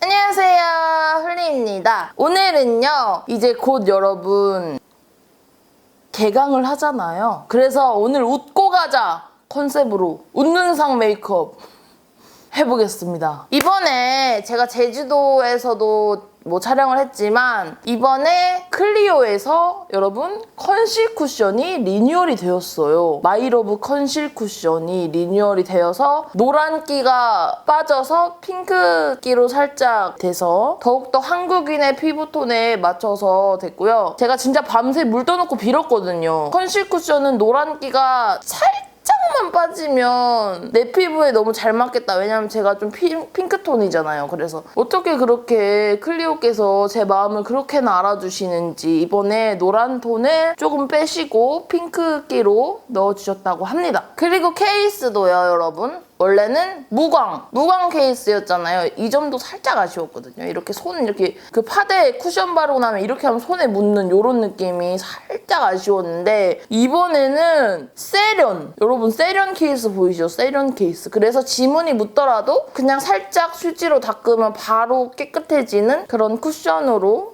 안녕하세요. 흘리입니다. 오늘은요 이제 곧 여러분 개강을 하잖아요. 그래서 오늘 웃고 가자 컨셉으로 웃는 상 메이크업 해보겠습니다. 이번에 제가 제주도에서도 뭐 촬영을 했지만 이번에 클리오에서 여러분 컨실 쿠션이 리뉴얼이 되었어요. 마이러브 컨실 쿠션이 리뉴얼이 되어서 노란기가 빠져서 핑크기로 살짝 돼서 더욱더 한국인의 피부톤에 맞춰서 됐고요. 제가 진짜 밤새 물 떠놓고 빌었거든요. 컨실 쿠션은 노란기가 살짝 살짝만 빠지면 내 피부에 너무 잘 맞겠다. 왜냐면 제가 좀 피, 핑크톤이잖아요. 그래서 어떻게 그렇게 클리오께서 제 마음을 그렇게나 알아주시는지 이번에 노란 톤을 조금 빼시고 핑크기로 넣어주셨다고 합니다. 그리고 케이스도요, 여러분. 원래는 무광, 무광 케이스였잖아요. 이 점도 살짝 아쉬웠거든요. 이렇게 손 이렇게 그 파데에 쿠션 바르고 나면 이렇게 하면 손에 묻는 이런 느낌이 살짝 아쉬웠는데 이번에는 세련, 여러분 세련 케이스 보이죠? 세련 케이스. 그래서 지문이 묻더라도 그냥 살짝 휴지로 닦으면 바로 깨끗해지는 그런 쿠션으로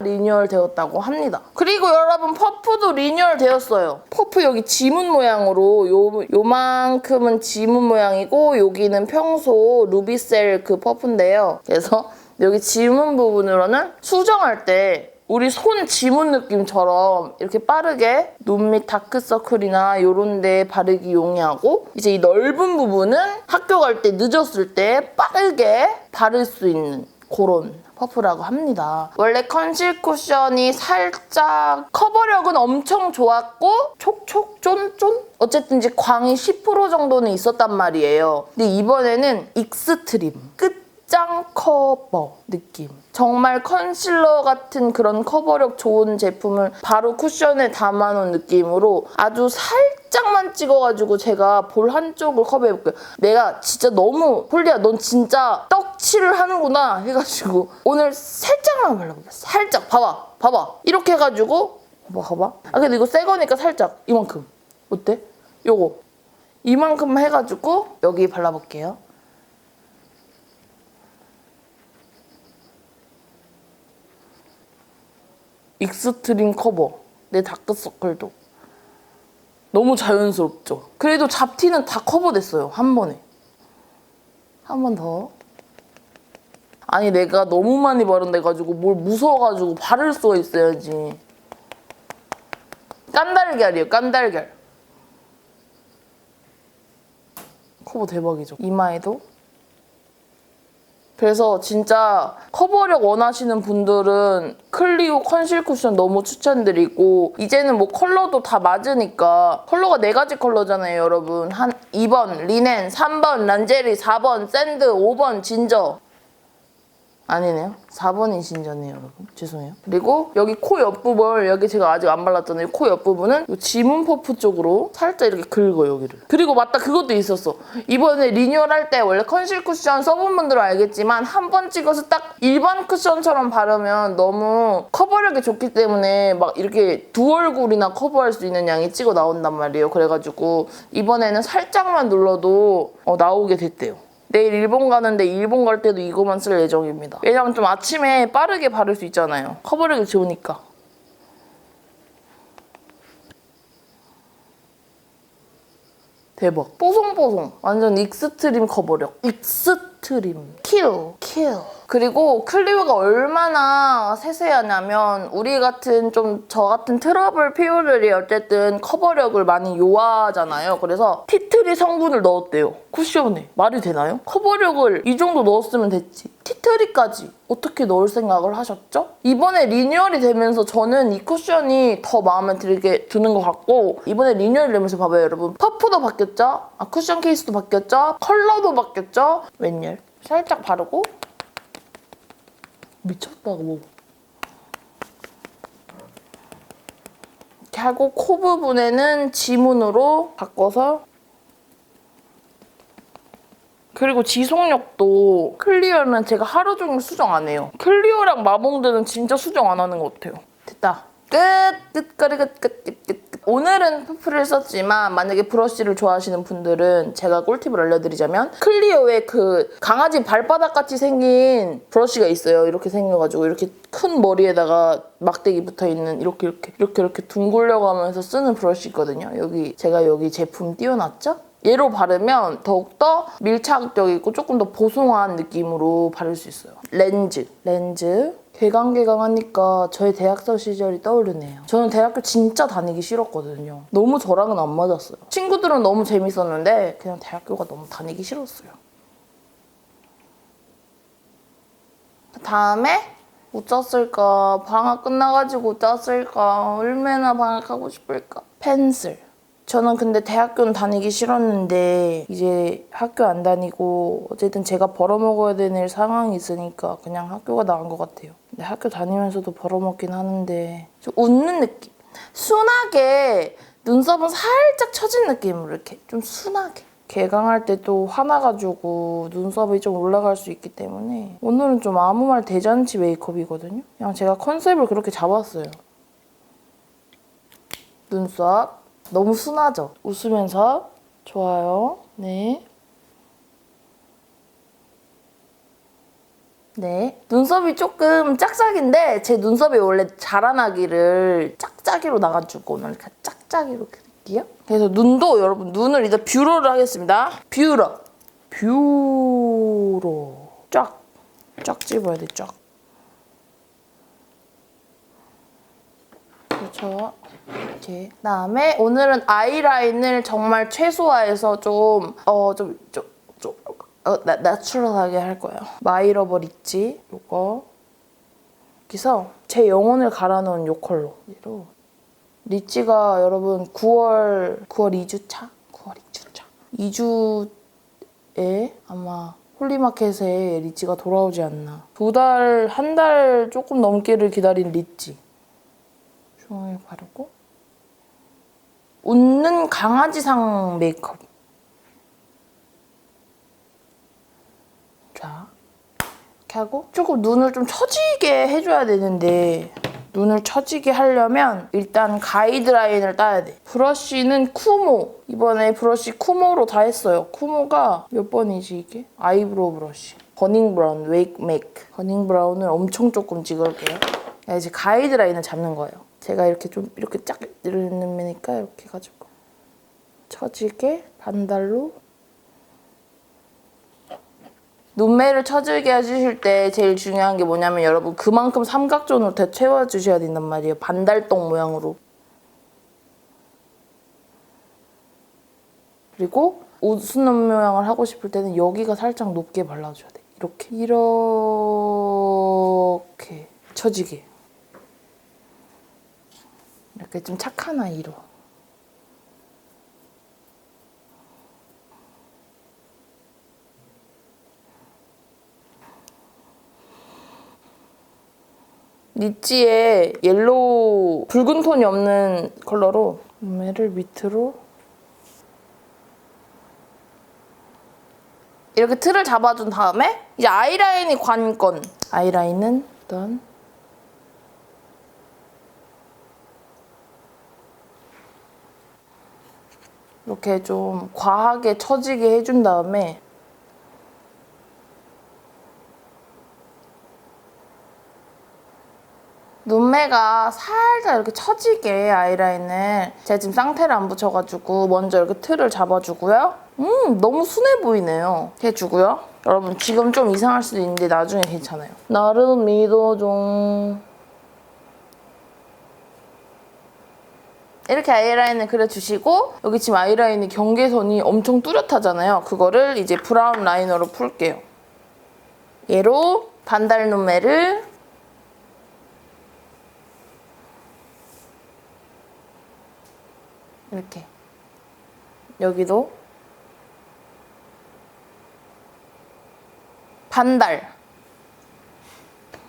리뉴얼 되었다고 합니다. 그리고 여러분 퍼프도 리뉴얼 되었어요. 퍼프 여기 지문 모양으로 요, 요만큼은 지문 모양이고 여기는 평소 루비셀 그 퍼프인데요. 그래서 여기 지문 부분으로는 수정할 때 우리 손 지문 느낌처럼 이렇게 빠르게 눈 밑 다크서클이나 요런 데 바르기 용이하고 이제 이 넓은 부분은 학교 갈 때 늦었을 때 빠르게 바를 수 있는 그런 퍼프라고 합니다. 원래 컨실 쿠션이 살짝 커버력은 엄청 좋았고 촉촉 쫀쫀 어쨌든 이제 광이 10% 정도는 있었단 말이에요. 근데 이번에는 익스트림 끝장 커버 느낌. 정말 컨실러 같은 그런 커버력 좋은 제품을 바로 쿠션에 담아놓은 느낌으로 아주 살 짝만 찍어가지고 제가 볼 한쪽을 커버해볼게요. 내가 진짜 너무 폴리야 넌 진짜 떡칠을 하는구나 해가지고 오늘 살짝만 발라볼게요. 살짝 봐봐 봐봐 이렇게 해가지고 봐봐 봐봐 아 근데 이거 새 거니까 살짝 이만큼 어때? 요거 이만큼 해가지고 여기 발라볼게요. 익스트림 커버 내 다크서클도 너무 자연스럽죠. 그래도 잡티는 다 커버됐어요 한 번에. 한 번 더. 아니 내가 너무 많이 바른데가지고 뭘 무서워가지고 바를 수가 있어야지. 깐달걀이에요 깐달걀. 커버 대박이죠. 이마에도 그래서 진짜 커버력 원하시는 분들은 클리오 컨실 쿠션 너무 추천드리고 이제는 뭐 컬러도 다 맞으니까 컬러가 네 가지 컬러잖아요 여러분. 한 2번 리넨 3번 란제리 4번 샌드 5번 진저 아니네요. 4번이 진저네요 여러분. 죄송해요. 그리고 여기 코 옆부분 여기 제가 아직 안 발랐잖아요 코 옆부분은 이 지문 퍼프 쪽으로 살짝 이렇게 긁어 여기를. 그리고 맞다 그것도 있었어. 이번에 리뉴얼 할 때 원래 컨실 쿠션 써본 분들은 알겠지만 한 번 찍어서 딱 일반 쿠션처럼 바르면 너무 커버력이 좋기 때문에 막 이렇게 두 얼굴이나 커버할 수 있는 양이 찍어 나온단 말이에요. 그래가지고 이번에는 살짝만 눌러도 어, 나오게 됐대요 내일 일본 가는데 일본 갈 때도 이거만 쓸 예정입니다. 왜냐면 좀 아침에 빠르게 바를 수 있잖아요. 커버력이 좋으니까. 대박. 뽀송뽀송. 완전 익스트림 커버력. 익스 트림. 킬. 킬. 그리고 클리오가 얼마나 세세하냐면 우리 같은 좀 저 같은 트러블 피부들이 어쨌든 커버력을 많이 요하잖아요. 그래서 티트리 성분을 넣었대요. 쿠션에. 말이 되나요? 커버력을 이 정도 넣었으면 됐지. 티트리까지 어떻게 넣을 생각을 하셨죠? 이번에 리뉴얼이 되면서 저는 이 쿠션이 더 마음에 들게 드는 것 같고 이번에 리뉴얼이 되면서 봐봐요 여러분 퍼프도 바뀌었죠? 아 쿠션 케이스도 바뀌었죠? 컬러도 바뀌었죠? 웬열? 살짝 바르고 미쳤다고 이렇게 하고 코 부분에는 지문으로 바꿔서 그리고 지속력도 클리어는 제가 하루 종일 수정 안 해요. 클리어랑 마봉드는 진짜 수정 안 하는 것 같아요. 됐다. 끝! 끝거리 끝, 끝, 끝, 끝, 끝. 오늘은 푸프를 썼지만 만약에 브러쉬를 좋아하시는 분들은 제가 꿀팁을 알려드리자면 클리오의 그 강아지 발바닥 같이 생긴 브러쉬가 있어요. 이렇게 생겨가지고 이렇게 큰 머리에다가 막대기 붙어 있는 이렇게 이렇게 이렇게 이렇게 둥글려 가면서 쓰는 브러쉬 있거든요. 여기 제가 여기 제품 띄워놨죠? 얘로 바르면 더욱더 밀착력 있고 조금 더 보송한 느낌으로 바를 수 있어요. 렌즈. 렌즈. 개강개강 하니까 저의 대학교 시절이 떠오르네요. 저는 대학교 진짜 다니기 싫었거든요. 너무 저랑은 안 맞았어요. 친구들은 너무 재밌었는데 그냥 대학교가 너무 다니기 싫었어요. 다음에 못 짰을까? 방학 끝나가지고 못 짰을까? 얼마나 방학하고 싶을까? 펜슬. 저는 근데 대학교는 다니기 싫었는데 이제 학교 안 다니고 어쨌든 제가 벌어먹어야 되는 상황이 있으니까 그냥 학교가 나은 것 같아요. 근데 학교 다니면서도 벌어먹긴 하는데 좀 웃는 느낌. 순하게 눈썹은 살짝 처진 느낌으로 이렇게 좀 순하게. 개강할 때 또 화나가지고 눈썹이 좀 올라갈 수 있기 때문에 오늘은 좀 아무 말 대잔치 메이크업이거든요. 그냥 제가 컨셉을 그렇게 잡았어요. 눈썹 너무 순하죠? 웃으면서 좋아요. 네. 네. 눈썹이 조금 짝짝인데 제 눈썹이 원래 자라나기를 짝짝이로 나가지고 오늘 이렇게 짝짝이로 그릴게요. 그래서 눈도 여러분 눈을 이제 뷰러를 하겠습니다. 뷰러. 뷰러. 쫙. 쫙 집어야 돼, 쫙. 그렇죠. 이렇게. 그다음에 오늘은 아이라인을 정말 최소화해서 좀 어 좀 좀 좀 어, 나, 나추럴하게 할 거예요. 마이러버 리치 요거. 여기서 제 영혼을 갈아놓은 요 컬러 얘로. 리치가 여러분 9월 9월 2주 차? 9월 2주 차. 2주에 아마 홀리마켓에 리치가 돌아오지 않나. 두 달 한 달 조금 넘게를 기다린 리치 중앙에 바르고 웃는 강아지상 메이크업. 자 이렇게 하고 조금 눈을 좀 처지게 해줘야 되는데 눈을 처지게 하려면 일단 가이드라인을 따야 돼. 브러쉬는 쿠모. 이번에 브러쉬 쿠모로 다 했어요. 쿠모가 몇 번이지 이게? 아이브로우 브러쉬. 버닝 브라운 웨이크 메이크. 버닝 브라운을 엄청 조금 찍을게요. 이제 가이드라인을 잡는 거예요 제가 이렇게 좀 이렇게 쫙 면이니까 이렇게 해가지고 처지게 반달로 눈매를 처지게 해주실 때 제일 중요한 게 뭐냐면 여러분 그만큼 삼각존으로 다 채워주셔야 된단 말이에요. 반달동 모양으로. 그리고 웃는 모양을 하고 싶을 때는 여기가 살짝 높게 발라줘야 돼. 이렇게 이렇게 처지게. 이렇게 좀 착한 아이로. 리치에 옐로우 붉은 톤이 없는 컬러로 눈매를 밑으로 이렇게 틀을 잡아준 다음에 이제 아이라인이 관건 아이라인은 일단 이렇게 좀 과하게 처지게 해준 다음에 눈매가 살짝 이렇게 처지게 아이라인을 제가 지금 쌍테를 안 붙여가지고 먼저 이렇게 틀을 잡아주고요. 음 너무 순해 보이네요. 해주고요. 여러분 지금 좀 이상할 수도 있는데 나중에 괜찮아요. 나름 믿어줘. 이렇게 아이라인을 그려주시고 여기 지금 아이라인이 경계선이 엄청 뚜렷하잖아요. 그거를 이제 브라운 라이너로 풀게요. 얘로 반달 눈매를 이렇게 여기도 반달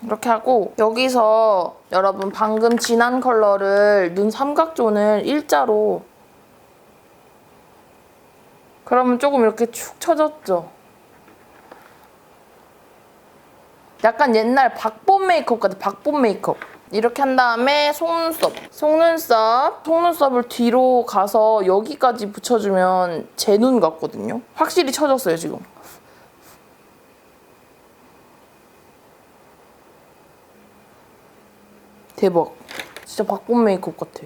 이렇게 하고 여기서 여러분 방금 진한 컬러를 눈 삼각존을 일자로 그러면 조금 이렇게 축 처졌죠? 약간 옛날 박봄 메이크업 같아 박봄 메이크업 이렇게 한 다음에 속눈썹. 속눈썹. 속눈썹을 뒤로 가서 여기까지 붙여주면 제 눈 같거든요. 확실히 쳐졌어요, 지금. 대박. 진짜 박본 메이크업 같아.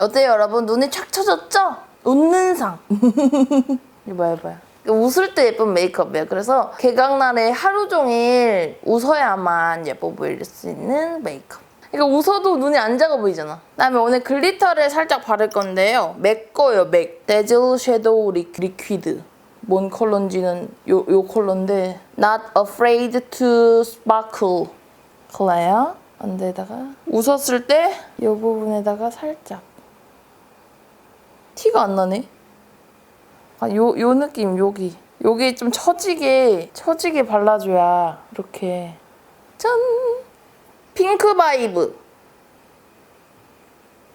어때요, 여러분? 눈이 착 쳐졌죠? 웃는 상. 이봐, 이봐요. 웃을 때 예쁜 메이크업이에요. 그래서 개강날에 하루 종일 웃어야만 예뻐 보일 수 있는 메이크업. 그러니까 웃어도 눈이 안 작아 보이잖아. 그다음에 오늘 글리터를 살짝 바를 건데요. 맥 거예요, 맥. 데즐 섀도우 리, 리퀴드. 뭔 컬러인지는 요, 요 컬러인데 Not afraid to sparkle 컬러예요. 안대에다가 웃었을 때 이 부분에다가 살짝 티가 안 나네. 아, 요, 요 느낌, 여기. 여기 좀 처지게, 처지게 발라줘야, 이렇게. 짠! 핑크 바이브.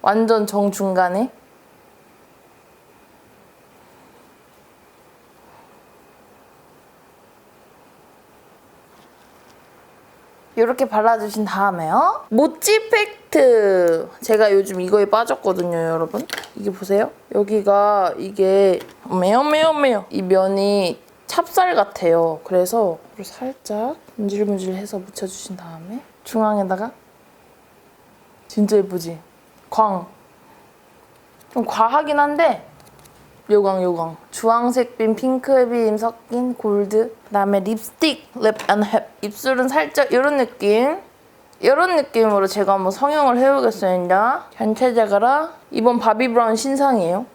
완전 정중간에. 이렇게 발라주신 다음에요. 모찌 팩트. 제가 요즘 이거에 빠졌거든요, 여러분. 이게 보세요. 여기가 이게 매요 매요 매요. 이 면이 찹쌀 같아요. 그래서 살짝 문질문질해서 묻혀주신 다음에 중앙에다가 진짜 예쁘지? 광. 좀 과하긴 한데 요광 요광 주황색 빔 핑크 빔 섞인 골드 그다음에 립스틱 립앤햅 입술은 살짝 이런 느낌? 이런 느낌으로 제가 한번 성형을 해보겠습니다. 전체적으로 이번 바비 브라운 신상이에요.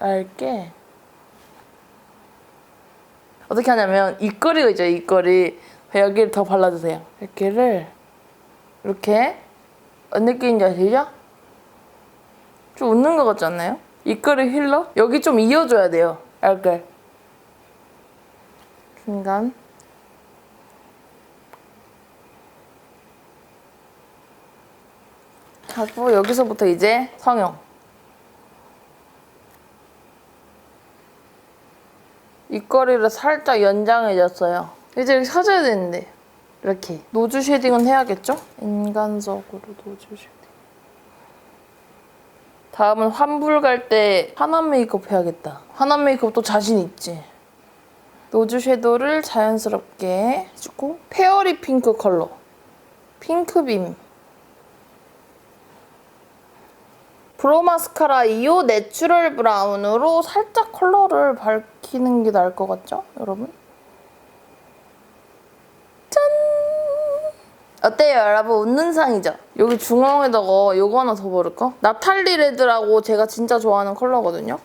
얇게. 어떻게 하냐면 입꼬리가 있죠 입꼬리. 여기를 더 발라주세요. 여기를 이렇게 느낌인지 아시죠? 좀 웃는 것 같지 않나요? 입꼬리 힐러? 여기 좀 이어줘야 돼요. 이렇게. 중간. 하고 여기서부터 이제 성형. 입꼬리를 살짝 연장해줬어요. 이제 이렇게 사줘야 되는데. 이렇게 노즈 쉐딩은 해야겠죠? 인간적으로 노즈 쉐딩. 다음은 환불 갈 때 환한 메이크업 해야겠다. 환한 메이크업도 자신 있지. 노즈 섀도우를 자연스럽게 해주고 페어리 핑크 컬러. 핑크빔. 브로 마스카라 2호 내추럴 브라운으로 살짝 컬러를 밝히는 게 나을 것 같죠? 여러분? 어때요 여러분? 웃는 상이죠? 여기 중앙에다가 요거 하나 더 바를까? 나탈리 레드라고 제가 진짜 좋아하는 컬러거든요?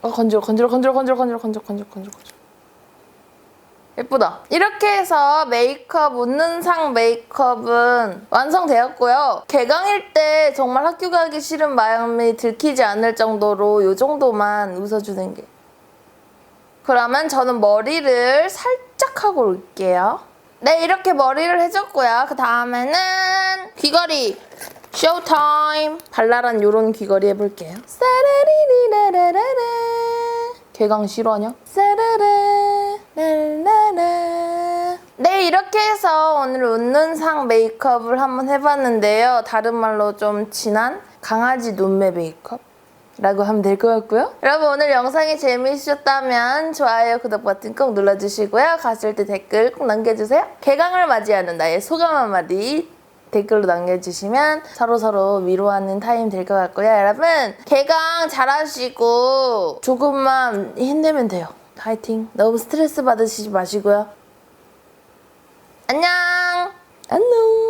아 건질 건질 건질 건질 건질 건질 건질 건질 건질 예쁘다. 이렇게 해서 메이크업 웃는 상 메이크업은 완성되었고요. 개강일 때 정말 학교 가기 싫은 마음이 들키지 않을 정도로 요 정도만 웃어주는 게. 그러면 저는 머리를 살짝 하고 올게요. 네, 이렇게 머리를 해줬고요. 그 다음에는 귀걸이. 쇼타임. 발랄한 요런 귀걸이 해볼게요. 사라리리라라라라. 개강 싫어하냐? 사라라. 랄라라. 네, 이렇게 해서 오늘 웃는 상 메이크업을 한번 해봤는데요. 다른 말로 좀 진한 강아지 눈매 메이크업. 라고 하면 될 것 같고요. 여러분 오늘 영상이 재미있으셨다면 좋아요, 구독 버튼 꼭 눌러주시고요. 갔을 때 댓글 꼭 남겨주세요. 개강을 맞이하는 나의 소감 한마디 댓글로 남겨주시면 서로서로 위로하는 타임 될 것 같고요. 여러분 개강 잘하시고 조금만 힘내면 돼요. 파이팅. 너무 스트레스 받으시지 마시고요. 안녕. 안녕.